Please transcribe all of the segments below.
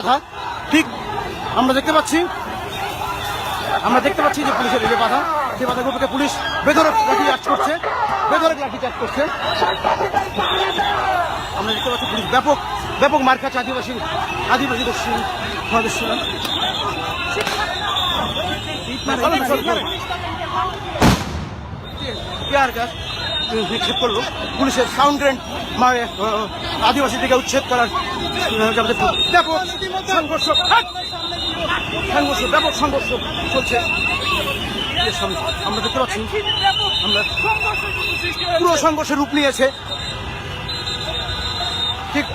বাধা ঠিক আমরা দেখতে পাচ্ছি। আমরা দেখতে পাচ্ছি যে পুলিশের এই যে বাধা সেই বাধাগুলোকে পুলিশ বেধরক লাঠি চার্জ করছে বেধরক লাঠি চার্জ করছে। আমরা দেখতে পাচ্ছি পুলিশ ব্যাপক ব্যাপক মার খাচ্ছে আদিবাসী আদিবাসী মহাদেশ্বরা পেয়ার গাছ নিক্ষেপ করল। পুলিশের সাউন্ড গ্রেন্ড আহ, আদিবাসীদেরকে উচ্ছেদ করার ব্যাপক সংঘর্ষ সংঘর্ষ ব্যাপক সংঘর্ষ চলছে। আমরা দেখতে পাচ্ছি আমরা পুরো সংঘর্ষের রূপ নিয়েছে। ঠিক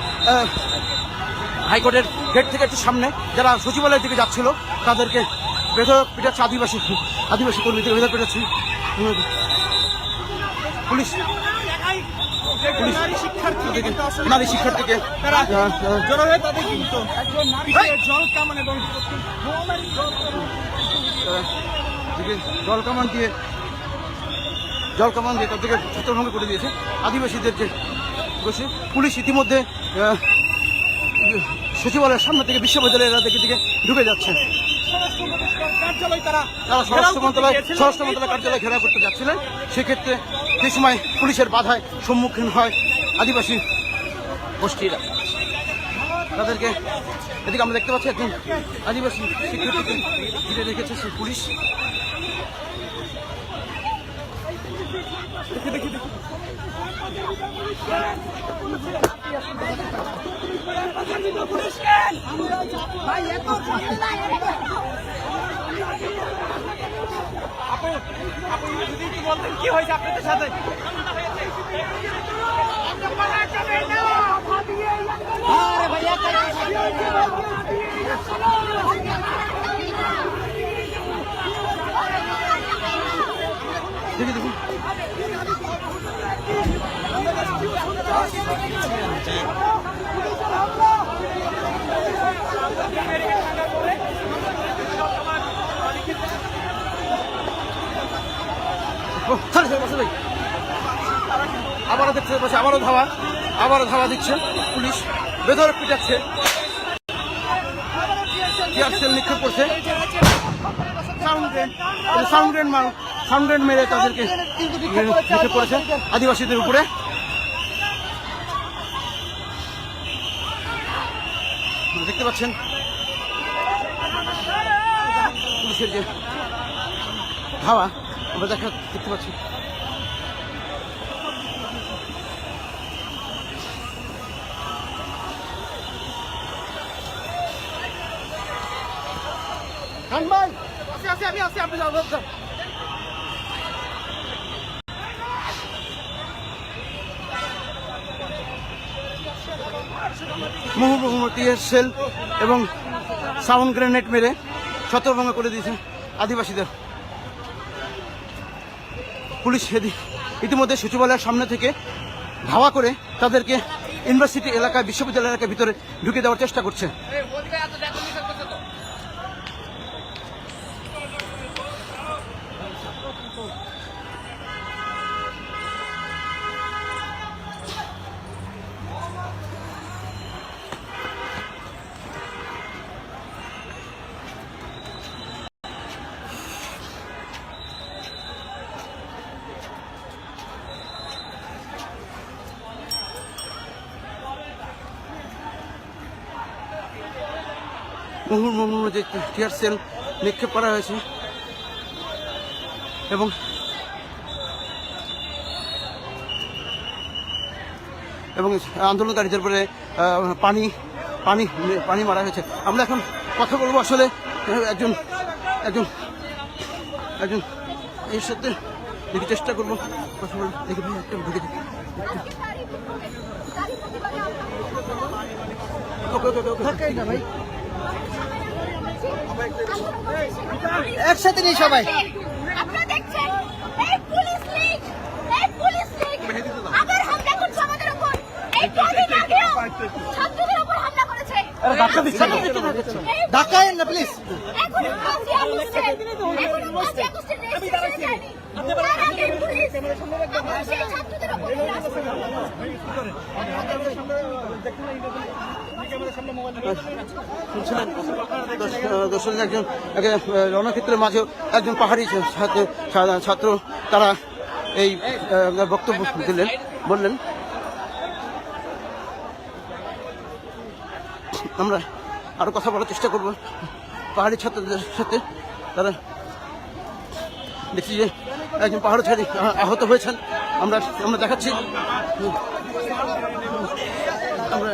হাইকোর্টের গেট থেকে একটু সামনে যারা সচিবালয়ের দিকে যাচ্ছিল তাদেরকে বেধক পিটাচ্ছে আদিবাসী আদিবাসী কর্মীদের বেধক পিটাচ্ছে। পুলিশ। শিক্ষার্থীকে। হয়ে নারীকে জল কামান দিয়ে জল কামান দিয়ে তাদেরকে ছত্রভঙ্গ করে দিয়েছে। আদিবাসীদের যে বসে পুলিশ ইতিমধ্যে সচিবালয়ের সামনে থেকে বিশ্ববিদ্যালয়ের দিকে দিকে ঢুকে যাচ্ছে। কার্যালয় তারা তারা স্বরাষ্ট্র মন্ত্রণালয়। স্বরাষ্ট্র মন্ত্রণালয় কার্যালয় ঘেরাও করতে যাচ্ছিলেন। সেক্ষেত্রে সময় পুলিশের বাধায় সম্মুখীন হয় আদিবাসী গোষ্ঠীরা। তাদেরকে এদিকে আমরা দেখতে পাচ্ছি একজন আদিবাসী শিক্ষার্থীকে ঘিরে রেখেছে সেই পুলিশ। আপু আপু যদি একটু বলতেন কি হয়েছে আপনাদের সাথে? দেখি দেখুন আবারও দেখছে বসে আবারও ধাওয়া আবারও ধাওয়া দিচ্ছে পুলিশ। বেদর পিটাচ্ছে। নিক্ষেপ করছে? মার তাদেরকে আদিবাসীদের উপরে। দেখতে পাচ্ছেন? পুলিশের যে ধাওয়া আমরা দেখা দেখতে পাচ্ছি। ভাই আমি আপনি সেল এবং সাউন্ড গ্রেনেড মেরে ছত্রভঙ্গ করে দিয়েছে আদিবাসীদের। পুলিশ সেদিক ইতিমধ্যে সচিবালয়ের সামনে থেকে ধাওয়া করে তাদেরকে ইউনিভার্সিটি এলাকায়, বিশ্ববিদ্যালয় এলাকার ভিতরে ঢুকে দেওয়ার চেষ্টা করছে। মুহুর্মুহু যে টিয়ার সেল নিক্ষেপ করা হয়েছে এবং এবং আন্দোলনকারীদের আহ, পানি পানি পানি মারা হয়েছে। আমরা এখন কথা বলব আসলে একজন একজন একজন এর সাথে। দেখি চেষ্টা করব। কথা বলব। দেখি ভাই একটা ঢুকে দেখি ওকে ওকে ওকে একসাথে নেই সবাই। ঢাকায় না। প্লিজ শুনছিলেন দর্শ- দর্শকের একজন একে, রণক্ষেত্রের মাঝে একজন পাহাড়ি ছাত্র ছাত্র তারা এই বক্তব্য দিলেন বললেন আমরা আরও কথা বলার চেষ্টা করব। পাহাড়ি ছাত্রদের সাথে তারা দেখছি যে একজন পাহাড় ছাড়ি আহত হয়েছেন। আমরা আমরা দেখাচ্ছি। আমরা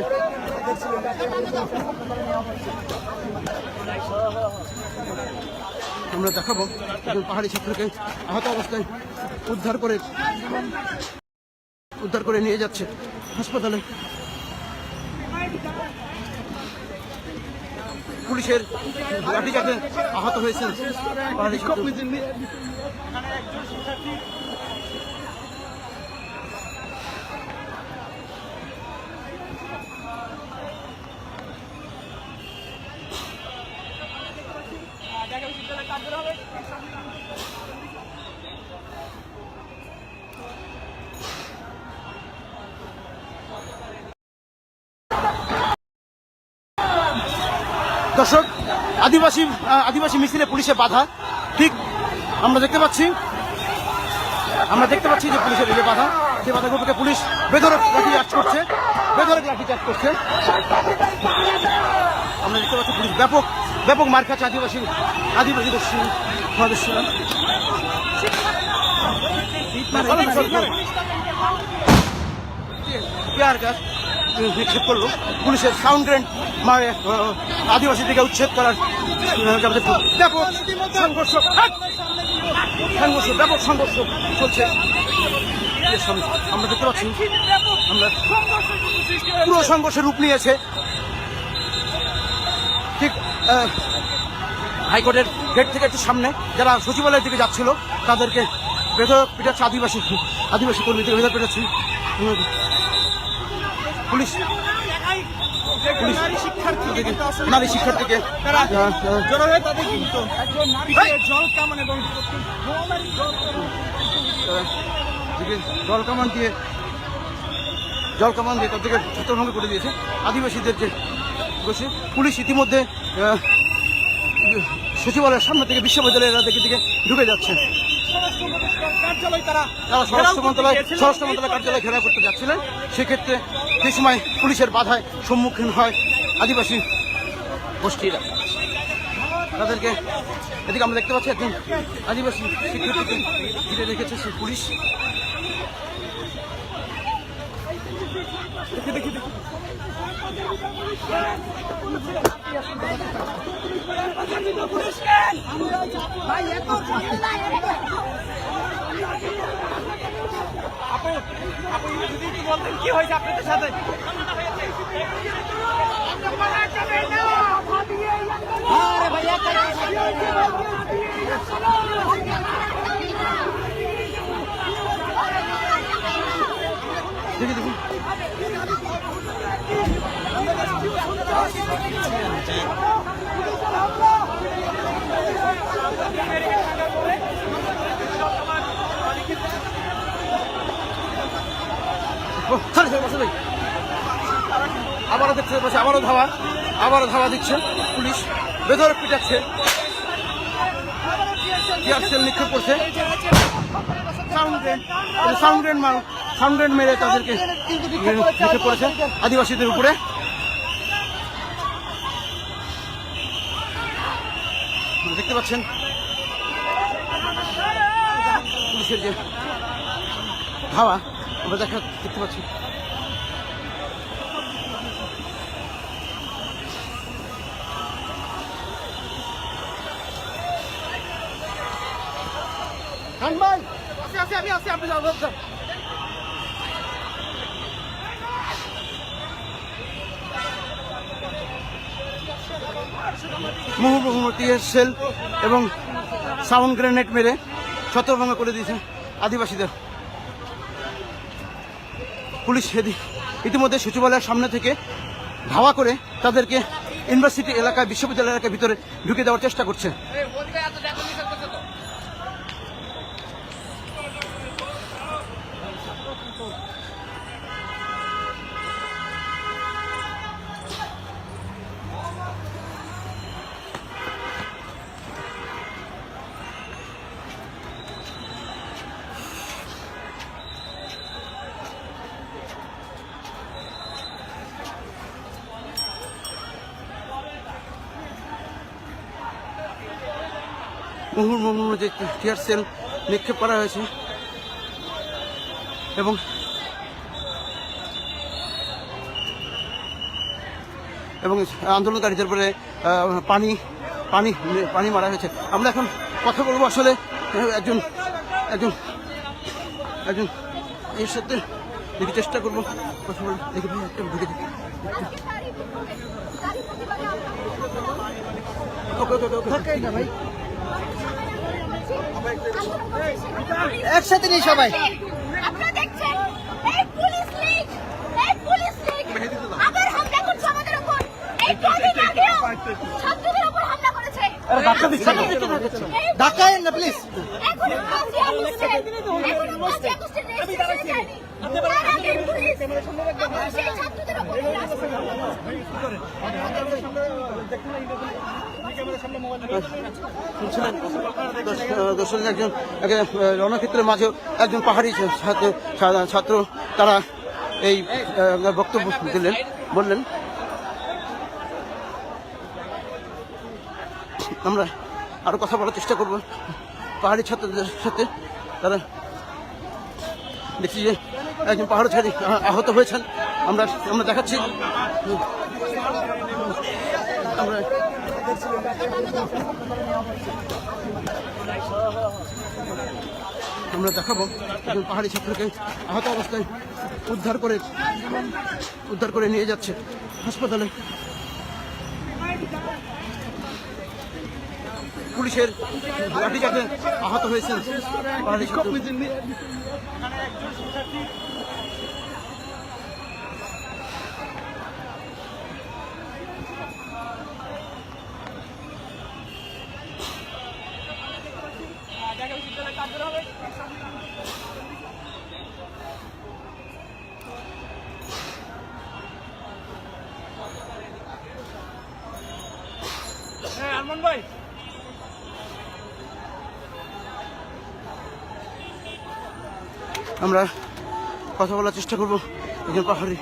আমরা দেখাবো একজন পাহাড়ি ছাত্রকে আহত অবস্থায় উদ্ধার করে উদ্ধার করে নিয়ে যাচ্ছে হাসপাতালে। পুলিশের লাঠিচার্জে আহত হয়েছেন। পাহাড়ি দর্শক আদিবাসী আদিবাসী মিছিলে পুলিশে বাধা। ঠিক আমরা দেখতে পাচ্ছি আমরা দেখতে পাচ্ছি যে পুলিশের এই যে বাধা সেই বাধাগুলোকে পুলিশ বেধরক লাঠি চার্জ করছে বেধরক লাঠি চার্জ করছে। আমরা দেখতে পাচ্ছি পুলিশ ব্যাপক ব্যাপক মার খাচ্ছে আদিবাসী আদিবাসী সদস্যরা পেয়ার গাছ। নিক্ষেপ করল। পুলিশের সাউন্ড গ্রেন্ড আহ, আদিবাসীদেরকে উচ্ছেদ করার ব্যাপক সংঘর্ষ সংঘর্ষ ব্যাপক সংঘর্ষ চলছে। আমরা দেখতে পাচ্ছি আমরা পুরো সংঘর্ষের রূপ নিয়েছে। ঠিক হাইকোর্টের গেট থেকে একটু সামনে যারা সচিবালয়ের দিকে যাচ্ছিল তাদেরকে বেধক পিটাচ্ছে আদিবাসী আদিবাসী কর্মীদের বেধক পিটাচ্ছে। পুলিশ। নারী শিক্ষার্থীকে। তারা জড়ো হয়ে তাদের কিন্তু জল কামান এবং জল কামান দিয়ে জল কামান দিয়ে তাদেরকে ছত্রভঙ্গ করে দিয়েছে। আদিবাসীদের যে বসে পুলিশ ইতিমধ্যে সচিবালয়ের সামনে থেকে বিশ্ববিদ্যালয়ের দিকে দিকে ঢুকে যাচ্ছে। তারা তারা স্বরাষ্ট্র মন্ত্রণালয় স্বরাষ্ট্র মন্ত্রণালয় কার্যালয় ঘেরাও করতে যাচ্ছিলেন। সেক্ষেত্রে সে সময় পুলিশের বাধায় সম্মুখীন হয় আদিবাসী গোষ্ঠীরা, তাদেরকে এদিকে আমরা দেখতে পাচ্ছি একজন আদিবাসী শিক্ষার্থীকে ঘিরে রেখেছে সে পুলিশ। দেখি দেখি দেখি। আপু আপু যদি একটু বলতেন কি হয়েছে আপনাদের সাথে? দেখি দেখি। ও, ছাড়ি, ছাড়ি, বসে যাই। আবারও দেখতে পাচ্ছি আবারও ধাওয়া আবারও ধাওয়া দিচ্ছে পুলিশ। বেধরক পিটাচ্ছে। নিক্ষেপ করছে? সাউন্ড গ্রেন সাউন্ড গ্রেন মার। তাদেরকে আদিবাসীদের উপরে। দেখতে পাচ্ছেন? পুলিশের যে ধাওয়া আমরা দেখা দেখতে পাচ্ছি আছি আছি আমি। সেল এবং সাউন্ড গ্রেনেড মেরে ছত্রভঙ্গ করে দিয়েছে আদিবাসীদের। পুলিশ সেদিক ইতিমধ্যে সচিবালয়ের সামনে থেকে ধাওয়া করে তাদেরকে ইউনিভার্সিটি এলাকায় বিশ্ববিদ্যালয় এলাকার ভিতরে ঢুকে দেওয়ার চেষ্টা করছে। মুহুর মুহুর যে টিয়ার সেল নিক্ষেপ করা হয়েছে। এবং এবং আন্দোলনকারীদের উপরে পানি পানি পানি মারা হয়েছে। আমরা এখন কথা বলব আসলে একজন একজন একজন এর সাথে দেখি চেষ্টা করব। কথা বলে দেখি ভাই একটা ঢুকে ওকে ওকে ওকে ভাই একসাথে নেই সবাই। আপনারা দেখছেন? এই পুলিশ লীগ এই পুলিশ লীগ আবার হামলা করছে আমাদের উপর। এই কদিন আগেও ছাত্রদের উপর হামলা করেছে। ধাক্কা দিচ্ছে। না। প্লিজ ছাত্রদের শুনছিলেন দর্শ- দর্শক একজন রণক্ষেত্রের মাঝেও একজন পাহাড়ি ছাত্র ছাত্র, তারা এই বক্তব্য দিলেন, বললেন। আমরা আরও কথা বলার চেষ্টা করব। পাহাড়ি ছাত্রদের সাথে তারা দেখছি যে একজন পাহাড় ছাড়ি আহত হয়েছেন। আমরা আমরা দেখাচ্ছি। আমরা আমরা দেখাবো একজন পাহাড়ি ছাত্রকে আহত অবস্থায় উদ্ধার করে উদ্ধার করে নিয়ে যাচ্ছে হাসপাতালে। পুলিশের লাঠিচার্জে আহত হয়েছেন পাহাড়ি হ্যাঁ ভাই। আমরা কথা বলার চেষ্টা করব একজন পাহাড়ি।